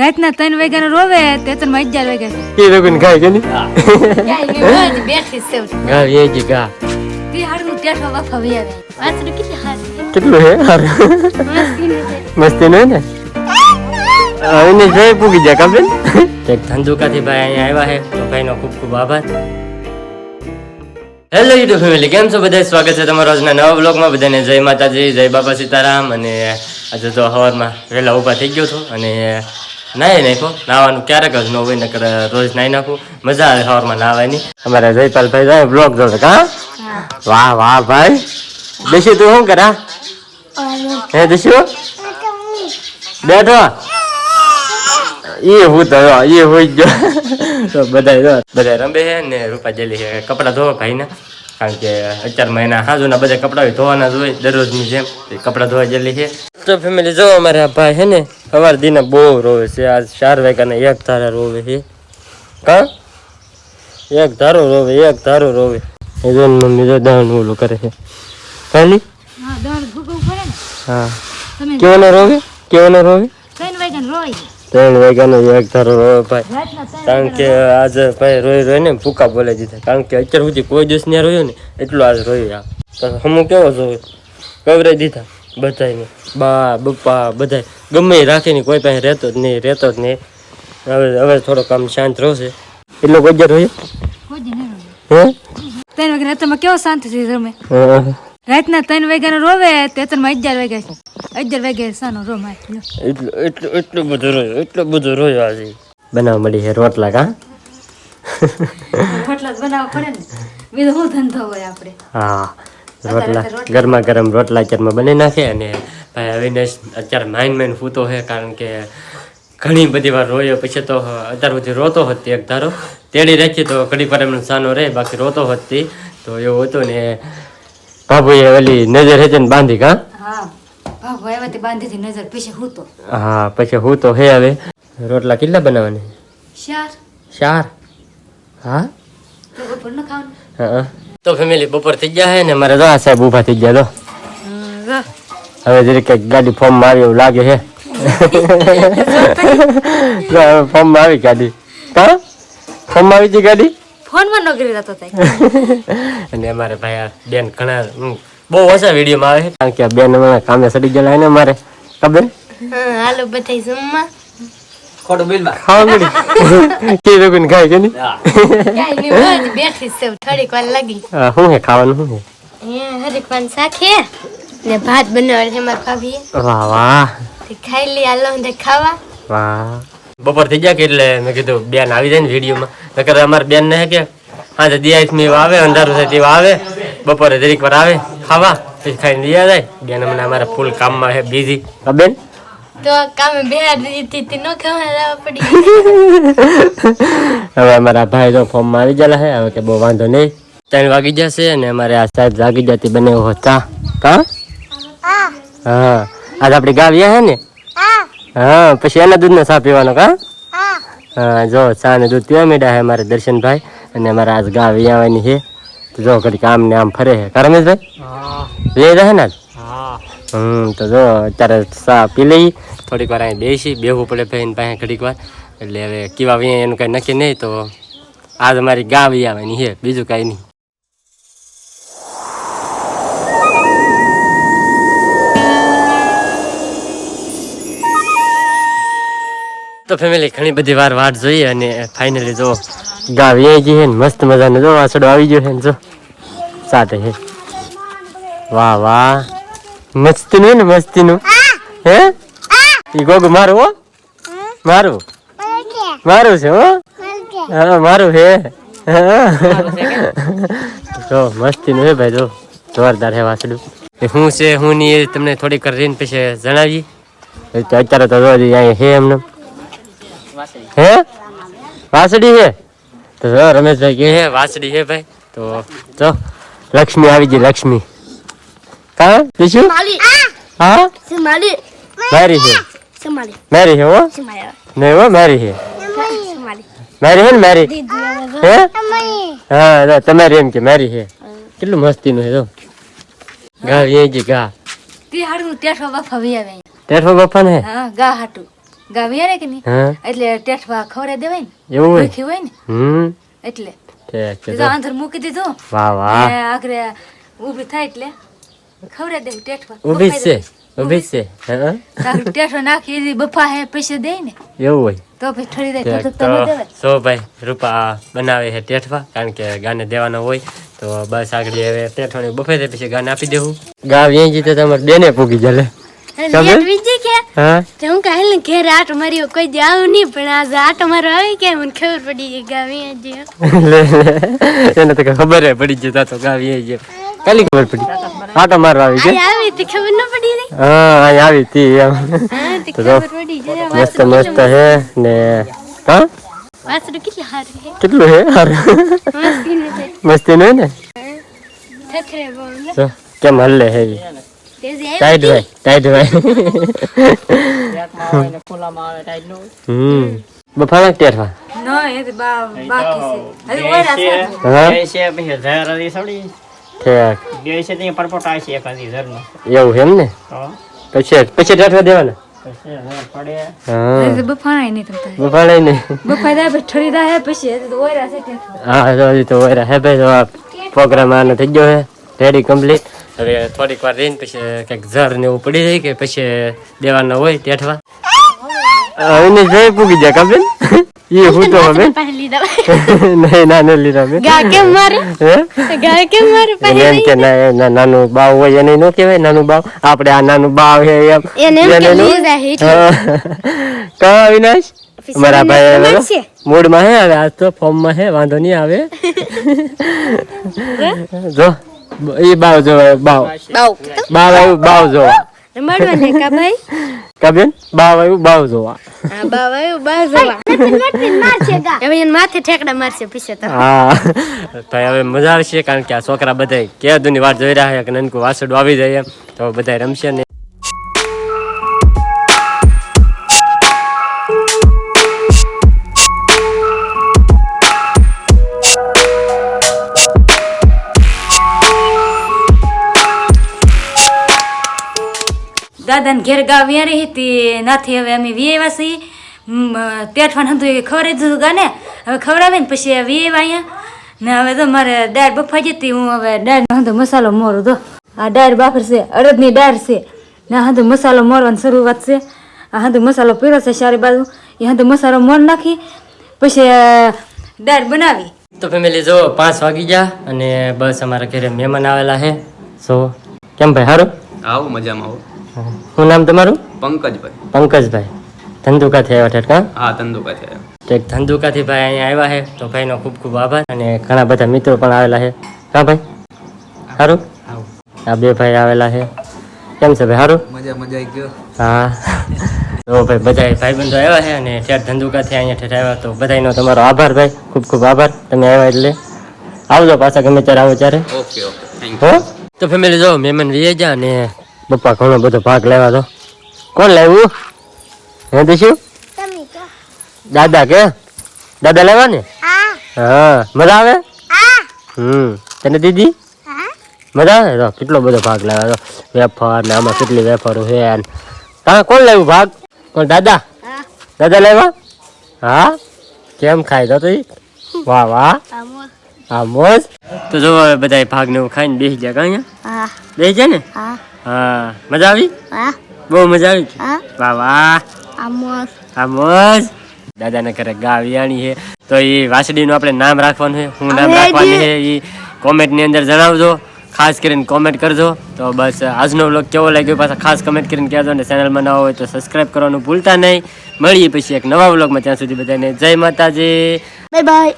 રાતના ત્રણ વાગ્યા રોવે તે તો અગિયાર વાગ્યા એ લોકોને ગાય કે નહીં બેઠી છે ગા એ જ ગા તે હાડું ટેઠો બાફા વી આવે. કેટલી હારી કેટલું હે હારું. મસ્તી નું? ને હવે જોઈ પૂગી જાય કબેન એક ધંધુકાથી ભાઈ અહીંયા આવ્યા છે તો ભાઈનો ખૂબ ખૂબ આભાર. હેલો યુટ્યુબ ફેમિલી કેમ છો બધા સ્વાગત છે તમારો આજના નવા બ્લોગમાં બધાને જય માતાજી જય બાપા સીતારામ. અને આજે તો સવારમાં વહેલા ઊભા થઈ ગયો છું. અને નાહી નાખો નાવાનું ક્યારેક જ ન હોય નકર રોજ નાહી નાખું. મજા આવે સવારમાં નાહવાની અમારા જયપાલભાઈ જાય બ્લોગ જોડે કા? વાહ વાહ ભાઈ. દેશી તું શું કરા? હે દેશી બેઠો. એ હું તો એ હોય ગયો બધા બધા રમે છે ને રૂપા જેલી છે કપડાં ધોવા ભાઈને. કારણ કે અત્યાર મહિના હાજુના બધા કપડાં ધોવાના જ હોય દરરોજની જેમ. કપડા કપડાં ધોવા જેલી છે તો ફેમિલી જો અમારા ભાઈ હે ને સવાર દીના બહુ રોવે છે. આજ ચાર વાગ્યાને એક ધારા રોવે છે. કા? એક ધારો રોવે એક ધારો રોવે. એ જો મમ્મી જો દાણ ઓલું કરે છે. ખાલી? હા કેવાનો રોવે? કેવાનો રોવે? ત્રણ વાગ્યાનો એક ધારો રોવે ભાઈ. કારણ કે આજે ભાઈ રોઈ રોઈ ને ભૂકા બોલાઈ દીધા. કારણ કે અત્યાર સુધી કોઈ દિવસ ત્યાં રોયો ને એટલું આજ રોયું આ. હમું કેવો જોયો કવરાઈ દીધા. બધાને બા બપ્પા બધા ગમે રાખીને કોઈ પાસે રહેતો જ નહીં રહેતો જ નહીં. હવે હવે થોડો કામ શાંત રહેશે એટલો નહીં રોય હે? ત્રણ વાગ્યા તમે કેવો શાંત થઈ હા. રાતના ત્રણ વાગ્યાનો રોવે તે તો અગિયાર વાગ્યા છે. અગિયાર વાગ્યા સાનો રો માર. એટલું એટલું એટલું બધું રોયો એટલું બધું રોયો આજે. બનાવવા મળી છે રોટલા કા રોટલા બનાવવા પડે ને બીજો શું ધંધો હોય આપણે? હા. રોટલા ગરમા ગરમ રોટલા. અત્યારમાં બની નાખે અને ભાઈ અવિનાશ અત્યારે માઇન માઇન ફૂતો છે કારણ કે ઘણી બધી વાર રોયો. પછી તો અત્યાર સુધી રોતો હતી એક ધારો. તેડી રાખી તો ઘડી પર એમનો સાનો રહે બાકી રોતો હતી તો. એવું હતું ને બાબુએ ઓલી નજર હતી ને બાંધી કા હા પીછે હું તો. હા હવે. રોટલા કેટલા બનાવવાની? ચાર ચાર હા હા. તો ફેમિલી બપોર થઈ ગયા છે ને મારે જો આ સાહેબ ઊભા થઈ ગયા તો હવે જરીક કંઈક ગાડી ફોર્મમાં આવી એવું લાગે છે ફોર્મ માં આવી ગાડી. કા? ફોર્મમાં આવી હતી ગાડી? ફોનમાં નોકરી રહેતો અને અમારે ભાઈ આ બેન ઘણા બહુ ઓછા વિડીયોમાં આવે છે. કારણ કે આ બેન અમારા કામે સડી ગયેલા ને અમારે. ખબર? હાલો બધા જમવા. ખાવા મળી કે લોકોને ખાય કે નહીં? કાંઈ નહીં બેઠી છે. થોડીક વાર લાગી. હા, શું હે ખાવાનું શું હે અહીંયા હરિકવાન શાખે ને ભાત બનાવે છે મારા ભાભીએ. વાહ વાહ. તે ખાઈ લઈ આલો ને ખાવા. વાહ. બપોર થઈ ગયા કે એટલે મેં કીધું બેન આવી જાય ને વિડીયોમાં. નકર અમારે બેન ને કે હા તો દિયાસમી આવે અંધારું થાય તેવા આવે. બપોરે દરેક વાર આવે ખાવા પછી ખાઈને દિયા જાય. બેન હમણાં અમારા ફૂલ કામમાં છે બીજી બેન? તો કામે બેહાર દીધી તે ન પડી હવે અમારા ભાઈ તો ફોર્મમાં આવી ગયેલા છે હવે કે બહુ વાંધો નહીં. ત્રણ વાગી જશે અને અમારે આ સાહેબ જાગી જતી બને હતા. ચા કા? હા. આજ આપણી ગાવ્યા હે ને? હા. પછી એના દૂધનો સા પીવાનો કા? હા. જો ચા ને દૂધ પીવા માંડ્યા છે અમારે દર્શનભાઈ અને અમારે આજ ગાવ આવવાની છે તો જો ઘડીક આમ ને આમ ફરે છે કા રમેશભાઈ? લઈ રહે ને? હમ તો જો અત્યારે સા પી લઈ. થોડીક વાર અહીં બેસી, બેહવું પડે ભાઈ પાસે ઘડીક વાર. એટલે હવે કીવા વી એનું કાંઈ નક્કી નહીં તો આજ અમારી ગાવી આવવાની છે બીજું કાંઈ નહીં. તો ફેમિલી ઘણી બધી વાર વાટ જોઈએ અને ફાઇનલી જો ગાવી આવી ગઈ છે મસ્ત મજાનો જો વાસડો આવી ગયો છે ને, જો. સાથે છે વાહ વાહ. મસ્તીનું ને, મસ્તીનું. હે? ઈ ગોગુ મારું હો? મારું? મારું છે. હો? હા મારું હે તો મસ્તી નું હે ભાઈ જો. જોરદાર હે વાસડું એ શું છે હું નહીં એ તમને થોડીક કરીને પછી જણાવી. તો અત્યારે તો જો અહીંયા હે એમને. હે? વાસડી હે તો જો રમેશભાઈ કે હે વાસડી હે ભાઈ. તો જો લક્ષ્મી આવી ગઈ લક્ષ્મી. કા? બીજું હા? શું મારી છે. મારી છે હો સુમાલી નહીં હો મારી છે સુમાલી મારી છે ને મારી દીદી હે હા જો તમારી એમ કે મારી છે કેટલું મસ્તીનું છે જો. ગા એ જ ગા. તે હાડું ટેઠો બાફા વી આવે. ટેઠો બફા ને? હા ગા હાટું. ગા વિયારે કે નહીં? હા. એટલે ટેઠવા ખવડાવી દેવાય ને? એવું હોય? હોય ને? હમ. એટલે. ઠીક છે તો જો. આંધર મૂકી દીધો. વાહ વાહ. ને ઊભી થાય એટલે ખવડાવી દેવું ટેઠવા. ઊભી છે. છે હા નાખી એની બફા હે પૈસે દે ને એવું હોય. તો પછી ઠરી દે તો સો ભાઈ રૂપા બનાવે છે ટેઠવા કારણ કે ગાને દેવાનો હોય. તો બસ આગળ હવે ટેઠવાની બફે દે પછી ગાને આપી દેવું. ગા વેચી તો તમારે બેને પૂગી જલે. કે? હા? તે હું કહે ને ઘેર આટો માર્યો કોઈ દી આવું નહીં પણ આજે આટો મારો આવી કે મને ખબર પડી ગઈ ગાવી આજે એને તો ખબર હે પડી જતા તો ગાવી વેચી કાલી ખબર પડી? આટો મારવા આવી ગઈ આવી તે ખબર ન પડી હા અહીં આવી એમ. હા તે મસ્ત મસ્ત હે ને. હા? વાસડું કેટલી સારી છે? કેટલું હે? હારું. મસ્તી ને? નું કેમ હલ્લે હે? ટાઈટ ભાઈ ટાઈટ ભાઈ હમ. બફાવા ટેરવા? ન એ બા બાકી છે. હજી ઓયરા છે. હા? છે બે છે તે પરપોટ આવે છે એકાદી ઝેરનો એવું એમ ને? પછી પછી ટેરવા દેવાના? હજી બફાણાય નહીં નહીં. પછી હજી ઓયરા છે હા તો તો હે ભાઈ તો પ્રોગ્રામ આનો થઈ ગયો હે. રેડી કમ્પ્લીટ હવે થોડીક વાર રહીને પછી કંઈક ઝર ને એવું પડી જાય કે પછી દેવાના હોય ટેઠવા એને જઈ પૂગી જાય કાબેન એ હું તો હવે લીધા નહીં ના નહીં લીધા બેન ગા કેમ મારે હે ગા કેમ મારે એને એમ કે ના ના- નાનું બાવ હોય એને નો કહેવાય નાનું બાવ આપણે આ નાનું બાવ છે એમ એને કે નો- જાય એટલે. હા. કા અવિનાશ મારા ભાઈ. મૂડમાં હે હવે આજ તો ફોર્મમાં હે વાંધો નહીં આવે જો એ બાવ જો બાવ બાવ બાવ બાવ જોવા રમાડવા ને કા ભાઈ કાબેન બાવ આવ્યું બાવ જોવા. હા બાવ આવ્યું બાવ જવા. હવે એને માથે ઠેકડા મારશે પીછે તો. હા. ભાઈ હવે મજા આવશે કારણ કે આ છોકરા બધા કે દુની વાત જોઈ રહ્યા છે કે નનકું વાસડું આવી જાય તો બધા રમશે ને. દાદા ને ઘેર ગા રહી હતી નાથી હવે અમે વિયેવા છીએ. મ, ટેઠવાન હતું એ ખવડાવી દીધું ગાને. હવે ખવડાવે ને પછી વિયેવા અહીંયા. ને હવે તો મારે દાળ બફાઈ જતી હું હવે દાળ હતો મસાલો મોરું તો. આ દાળ બાફર છે અડદની દાળ છે. ને હા તો મસાલો મોરવાની શરૂઆત છે. આ તો મસાલો પીરો છે સારી બાજુ. એ હાથે મસાલો મોર નાખી પછી દાળ બનાવી. તો ફેમિલી જો પાંચ વાગી ગયા અને બસ અમારા ઘરે મહેમાન આવેલા છે. સો કેમ ભાઈ સારું? આવું મજામાં આવું. શું નામ તમારું? પંકજભાઈ. પંકજભાઈ. ધંધુકા આવ્યા ઠેઠ કાં? હા ધંધુકાથી આવ્યા. ઠીક ધંધુકાથી ભાઈ અહીંયા આવ્યા છે. તો ભાઈનો ખૂબ ખૂબ આભાર અને ઘણા બધા મિત્રો પણ આવેલા છે. હા ભાઈ? સારું આ બે ભાઈ આવેલા છે. કેમ છે ભાઈ? સારું મજા મજા ગયો. હા. તો ભાઈ બધા ભાઈબંધો આવ્યા છે અને ઠેઠ ધંધુકાથી અહીંયા ઠેઠ આવ્યા. તો બધાનો તમારો આભાર ભાઈ. ખૂબ ખૂબ આભાર. તમે આવ્યા એટલે. આવજો પાછા ગમે ત્યારે આવો ત્યારે. Okay okay. થેન્ક હો? તો ફેમિલી જો મહેમાન વિયે જા ને પપ્પા ઘણો બધો ભાગ લેવા તો કોણ લાવ્યું? હે દીશું દાદા કે? દાદા લેવા ને હા. મજા આવે? હમ. તને દીદી? મજા આવે? તો કેટલો બધો ભાગ લેવા તો વેફર ને આમાં કેટલી વેફરો છે તમે કોણ લેવું ભાગ? કોણ દાદા? દાદા લેવા હા? કેમ ખાઈ દો તો? વાહ વાહ. હા મોજ? તો જો હવે બધા ભાગ ને ખાઈને બેસી ગયા કાં અહીંયા? હા. બેસી જાય ને? હા. હા. મજા આવી? બહુ મજા આવી વાહ વાહ. હા મોજ. દાદાને ઘરે ગા વિયાણી છે. તો એ વાસડીનું આપણે નામ રાખવાનું છે. શું નામ રાખવાનું છે. એ કોમેન્ટની અંદર જણાવજો. ખાસ કરીને કોમેન્ટ કરજો. તો બસ આજનો વ્લોગ કેવો લાગ્યો પાછા ખાસ કમેન્ટ કરીને કહેજો અને ચેનલમાં નવા હોય તો સબસ્ક્રાઇબ કરવાનું ભૂલતા નહીં. મળીએ પછી એક નવા વ્લોગમાં. ત્યાં સુધી બધાને જય માતાજી. Bye bye